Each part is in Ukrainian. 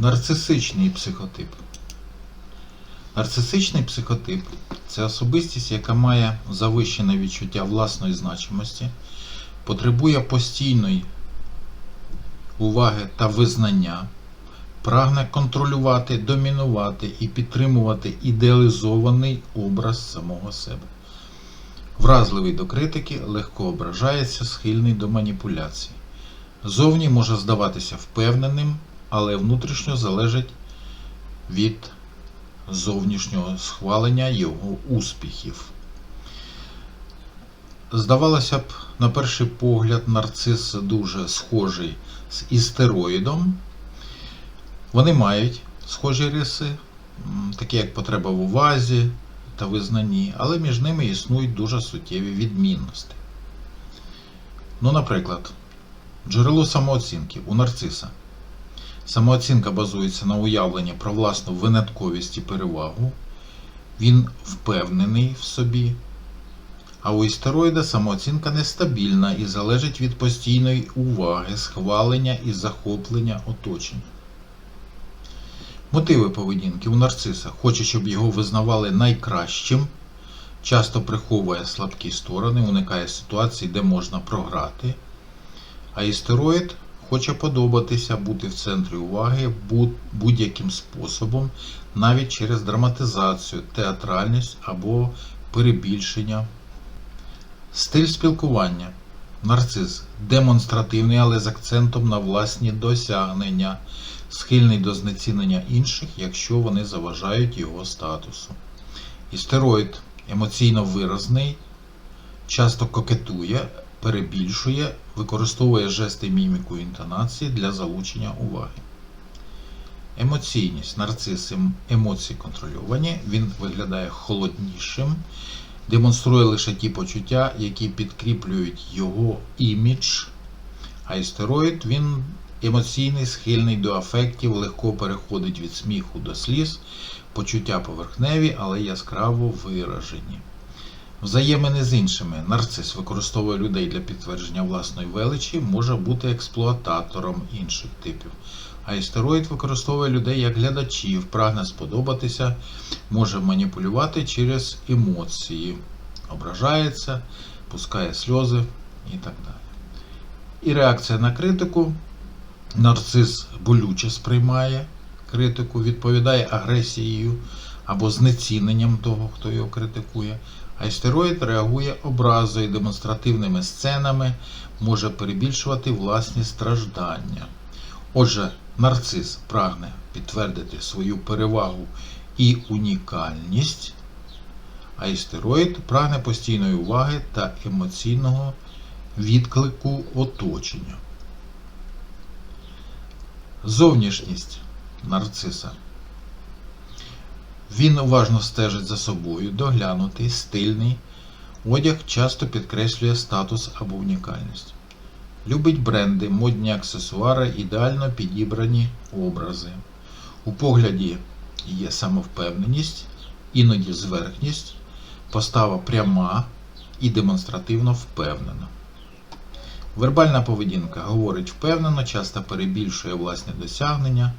Нарцисичний психотип. Нарцисичний психотип це особистість, яка має завищене відчуття власної значимості, потребує постійної уваги та визнання, прагне контролювати, домінувати і підтримувати ідеалізований образ самого себе. Вразливий до критики, легко ображається, схильний до маніпуляцій. Зовні може здаватися впевненим, але внутрішньо залежить від зовнішнього схвалення його успіхів. Здавалося б, на перший погляд, нарцис дуже схожий з істероїдом. Вони мають схожі риси, такі як потреба в увазі та визнанні, але між ними існують дуже суттєві відмінності. Ну, наприклад, джерело самооцінки у нарциса. Самооцінка базується на уявленні про власну винятковість і перевагу. Він впевнений в собі. А у істероїда самооцінка нестабільна і залежить від постійної уваги, схвалення і захоплення оточення. Мотиви поведінки у нарциса хоче, щоб його визнавали найкращим, часто приховує слабкі сторони, уникає ситуацій, де можна програти. А істероїд хоче подобатися, бути в центрі уваги будь- будь-яким способом, навіть через драматизацію, театральність або перебільшення. Стиль спілкування. Нарцис демонстративний, але з акцентом на власні досягнення, схильний до знецінення інших, якщо вони заважають його статусу. Істероїд емоційно виразний, часто кокетує, перебільшує, використовує жести міміку і інтонації для залучення уваги. Емоційність. Нарцис ем- емоції контрольовані, він виглядає холоднішим, демонструє лише ті почуття, які підкріплюють його імідж. А істероїд він емоційний, схильний до афектів, легко переходить від сміху до сліз, почуття поверхневі, але яскраво виражені. Взаємини з іншими. Нарцис використовує людей для підтвердження власної величі, може бути експлуататором інших типів. А істероїд використовує людей як глядачів, прагне сподобатися, може маніпулювати через емоції, ображається, пускає сльози і так далі. І реакція на критику. Нарцис болюче сприймає критику, відповідає агресією або знеціненням того, хто його критикує. А істероїд реагує образою, демонстративними сценами, може перебільшувати власні страждання. Отже, нарцис прагне підтвердити свою перевагу і унікальність, а істероїд прагне постійної уваги та емоційного відклику оточення. Зовнішність нарциса. Він уважно стежить за собою, доглянутий, стильний. Одяг часто підкреслює статус або унікальність. Любить бренди, модні аксесуари, ідеально підібрані образи. У погляді є самовпевненість, іноді зверхність, постава пряма і демонстративно впевнена. Вербальна поведінка говорить впевнено, часто перебільшує власні досягнення,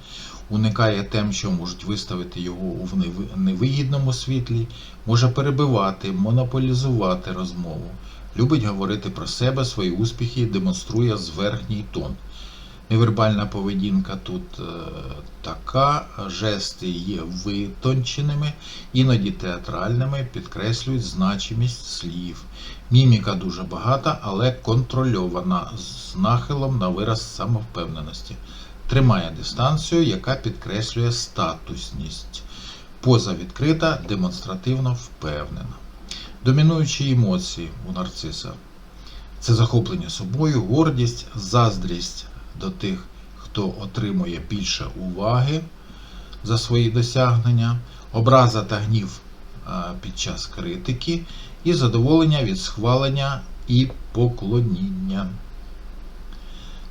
уникає тем, що можуть виставити його у невигідному світлі, може перебивати, монополізувати розмову, любить говорити про себе, свої успіхи, демонструє зверхній тон. Невербальна поведінка тут е, така, жести є витонченими, іноді театральними, підкреслюють значимість слів. Міміка дуже багата, але контрольована з нахилом на вираз самовпевненості. Тримає дистанцію, яка підкреслює статусність. Поза відкрита, демонстративно впевнена. Домінуючі емоції у нарциса це захоплення собою, гордість, заздрість до тих, хто отримує більше уваги за свої досягнення, образа та гнів під час критики і задоволення від схвалення і поклоніння.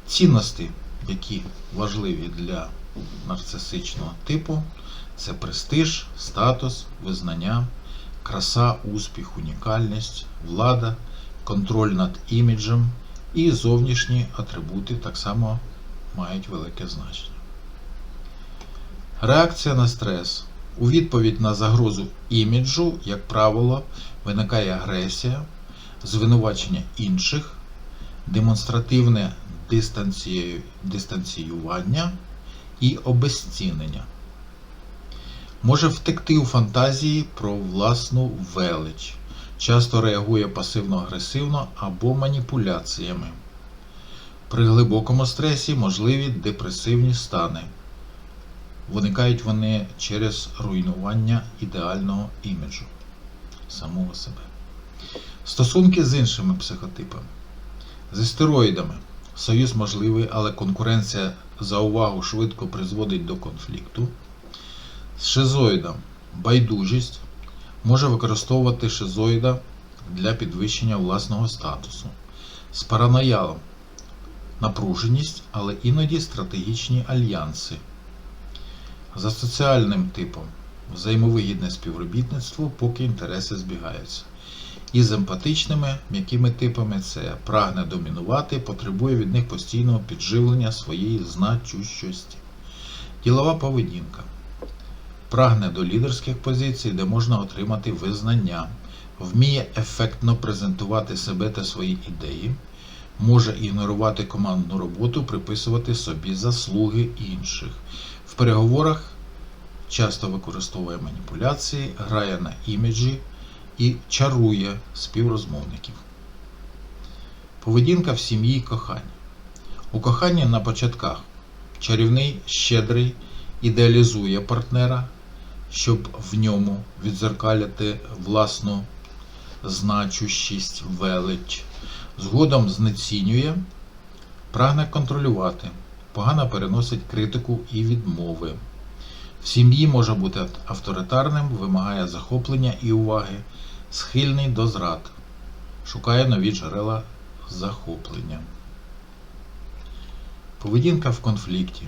Цінності, які важливі для нарцисичного типу, це престиж, статус, визнання, краса, успіх, унікальність, влада, контроль над іміджем і зовнішні атрибути так само мають велике значення. Реакція на стрес. У відповідь на загрозу іміджу, як правило, виникає агресія, звинувачення інших, демонстративне дистанці- дистанціювання і обезцінення. Може втекти у фантазії про власну велич, часто реагує пасивно-агресивно або маніпуляціями. При глибокому стресі можливі депресивні стани. Виникають вони через руйнування ідеального іміджу самого себе. Стосунки з іншими психотипами. З стероїдами. Союз можливий, але конкуренція за увагу швидко призводить до конфлікту. З шизоїдом байдужість може використовувати шизоїда для підвищення власного статусу. З параноялом напруженість, але іноді стратегічні альянси. За соціальним типом взаємовигідне співробітництво, поки інтереси збігаються. І з емпатичними м'якими типами це прагне домінувати, потребує від них постійного підживлення своєї значущості. Ділова поведінка. Прагне до лідерських позицій, де можна отримати визнання, вміє ефектно презентувати себе та свої ідеї, може ігнорувати командну роботу, приписувати собі заслуги інших. В переговорах часто використовує маніпуляції, грає на іміджі і чарує співрозмовників. Поведінка в сім'ї і. У коханні на початках чарівний, щедрий, ідеалізує партнера, щоб в ньому відзеркаляти власну значущість, велич. Згодом знецінює, прагне контролювати, погано переносить критику і відмови. В сім'ї може бути авторитарним, вимагає захоплення і уваги, схильний до зрад, шукає нові джерела захоплення. Поведінка в конфлікті.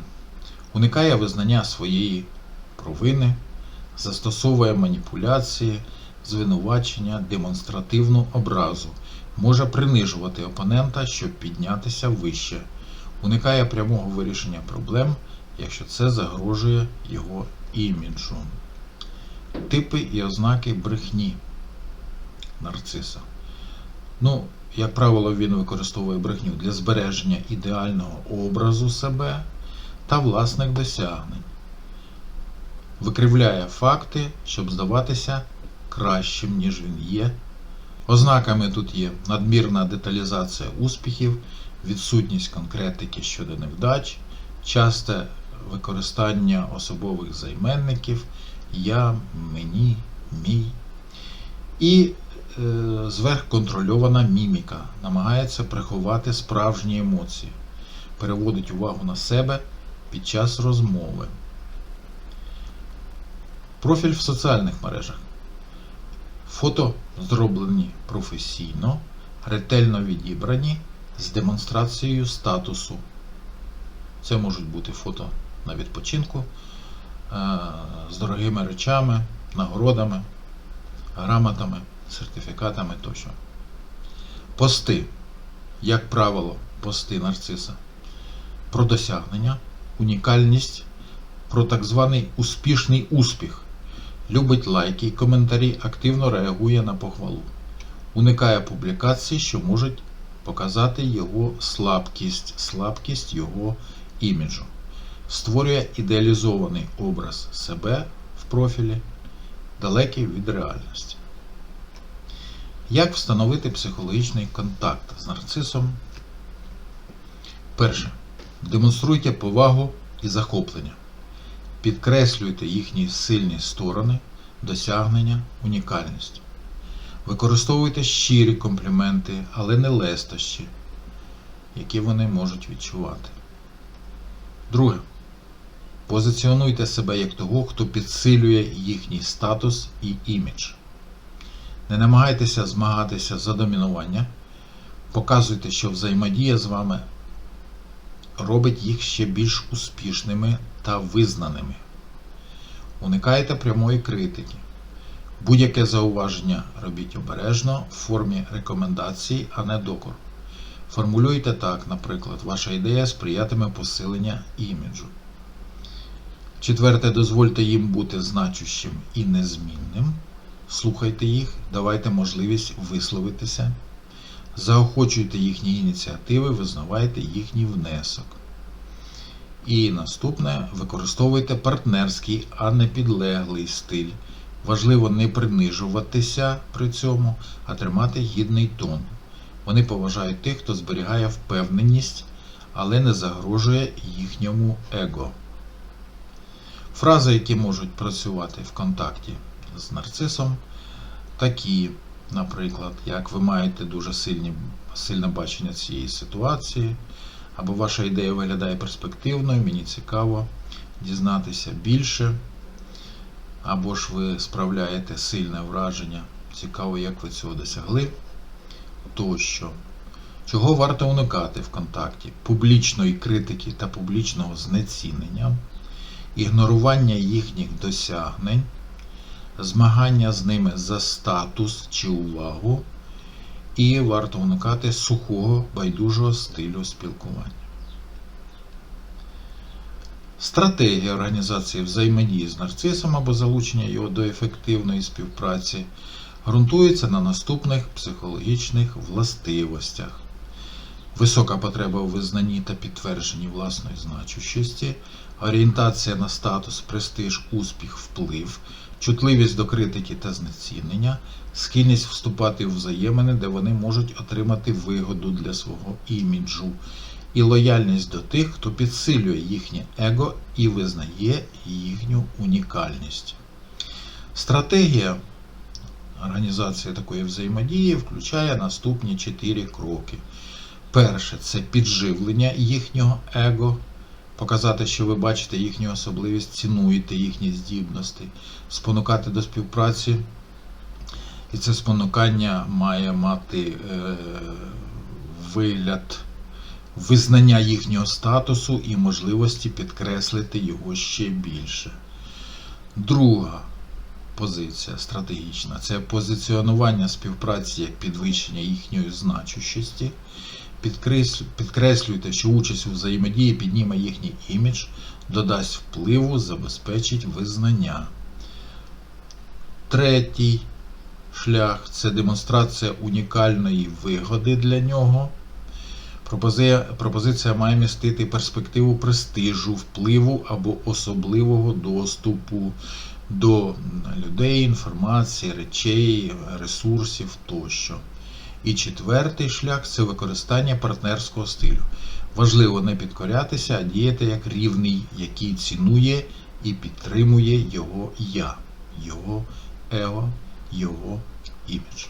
Уникає визнання своєї провини, застосовує маніпуляції, звинувачення, демонстративну образу, може принижувати опонента, щоб піднятися вище, уникає прямого вирішення проблем, якщо це загрожує його іміджу. Типи і ознаки брехні нарциса. Ну, як правило, він використовує брехню для збереження ідеального образу себе та власних досягнень. Викривляє факти, щоб здаватися кращим, ніж він є. Ознаками тут є надмірна деталізація успіхів, відсутність конкретики щодо невдач, часте використання особових займенників я, мені, мій. І зверхконтрольована міміка намагається приховати справжні емоції, переводить увагу на себе під час розмови. Профіль в соціальних мережах. Фото зроблені професійно, ретельно відібрані з демонстрацією статусу. Це можуть бути фото на відпочинку е, з дорогими речами, нагородами, грамотами, сертифікатами тощо. Пости, як правило, пости нарциса про досягнення, унікальність, про так званий успішний успіх. Любить лайки коментарі, активно реагує на похвалу. Уникає публікацій, що можуть показати його слабкість, слабкість його іміджу. Створює ідеалізований образ себе в профілі, далекий від реальності. Як встановити психологічний контакт з нарцисом? Перше. Демонструйте повагу і захоплення. Підкреслюйте їхні сильні сторони, досягнення, унікальність. Використовуйте щирі компліменти, але не лестощі, які вони можуть відчувати. Друге. Позиціонуйте себе як того, хто підсилює їхній статус і імідж. Не намагайтеся змагатися за домінування. Показуйте, що взаємодія з вами робить їх ще більш успішними та визнаними. Уникайте прямої критики. Будь-яке зауваження робіть обережно в формі рекомендацій, а не докору. Формулюйте так, наприклад, ваша ідея сприятиме посилення іміджу. Четверте, дозвольте їм бути значущим і незмінним. Слухайте їх, давайте можливість висловитися. Заохочуйте їхні ініціативи, визнавайте їхній внесок. І наступне використовуйте партнерський, а не підлеглий стиль. Важливо не принижуватися при цьому, а тримати гідний тон. Вони поважають тих, хто зберігає впевненість, але не загрожує їхньому его. Фрази, які можуть працювати в контакті з нарцисом, такі, наприклад, як ви маєте дуже сильні, сильне бачення цієї ситуації, або ваша ідея виглядає перспективною, мені цікаво дізнатися більше, або ж ви справляєте сильне враження, цікаво, як ви цього досягли, тощо. Чого варто уникати в контакті? Публічної критики та публічного знецінення, ігнорування їхніх досягнень, змагання з ними за статус чи увагу, і варто уникати сухого, байдужого стилю спілкування. Стратегія організації взаємодії з нарцисом або залучення його до ефективної співпраці ґрунтується на наступних психологічних властивостях. Висока потреба у визнанні та підтвердженні власної значущості, орієнтація на статус, престиж, успіх, вплив, чутливість до критики та знецінення, схильність вступати в взаємини, де вони можуть отримати вигоду для свого іміджу, і лояльність до тих, хто підсилює їхнє его і визнає їхню унікальність. Стратегія організації такої взаємодії включає наступні чотири кроки. Перше це підживлення їхнього его, показати, що ви бачите їхню особливість, цінуєте їхні здібності, спонукати до співпраці. І це спонукання має мати е, вигляд визнання їхнього статусу і можливості підкреслити його ще більше. Друга позиція стратегічна це позиціонування співпраці як підвищення їхньої значущості. Підкреслю- Підкреслюйте, що участь у взаємодії підніме їхній імідж, додасть впливу, забезпечить визнання. Третій шлях це демонстрація унікальної вигоди для нього. Пропозиція має містити перспективу престижу, впливу або особливого доступу до людей, інформації, речей, ресурсів тощо. І четвертий шлях це використання партнерського стилю. Важливо не підкорятися, а діяти як рівний, який цінує і підтримує його я, його его, його імідж.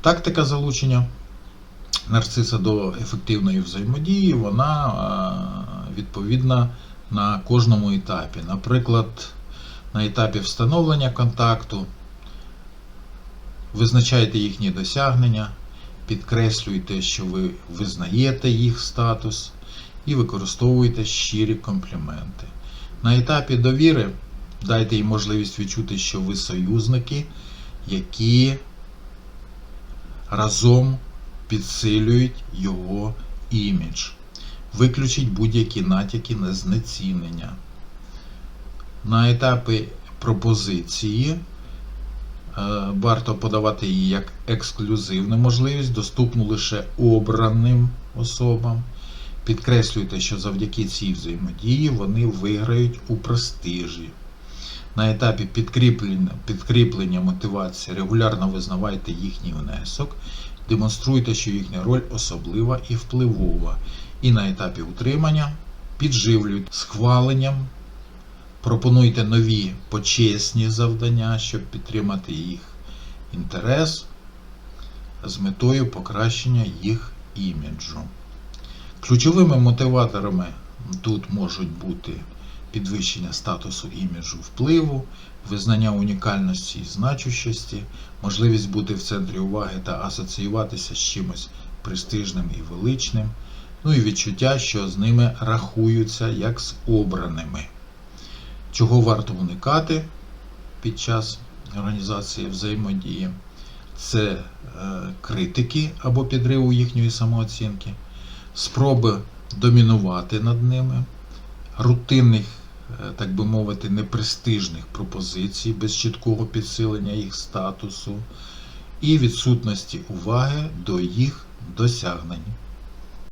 Тактика залучення нарциса до ефективної взаємодії, вона відповідна на кожному етапі. Наприклад, на етапі встановлення контакту визначайте їхні досягнення, підкреслюйте, що ви визнаєте їх статус і використовуйте щирі компліменти. На етапі довіри дайте їм можливість відчути, що ви союзники, які разом підсилюють його імідж. Виключіть будь-які натяки на знецінення. На етапі пропозиції варто подавати її як ексклюзивну можливість, доступну лише обраним особам. Підкреслюйте, що завдяки цій взаємодії вони виграють у престижі. На етапі підкріплення, підкріплення мотивації регулярно визнавайте їхній внесок, демонструйте, що їхня роль особлива і впливова. І на етапі утримання підживлюйте схваленням, пропонуйте нові почесні завдання, щоб підтримати їх інтерес з метою покращення їх іміджу. Ключовими мотиваторами тут можуть бути підвищення статусу іміджу впливу, визнання унікальності і значущості, можливість бути в центрі уваги та асоціюватися з чимось престижним і величним, ну і відчуття, що з ними рахуються як з обраними. Чого варто уникати під час організації взаємодії? Це е, критики або підриву їхньої самооцінки, спроби домінувати над ними, рутинних е, так би мовити, непрестижних пропозицій без чіткого підсилення їх статусу і відсутності уваги до їх досягнень.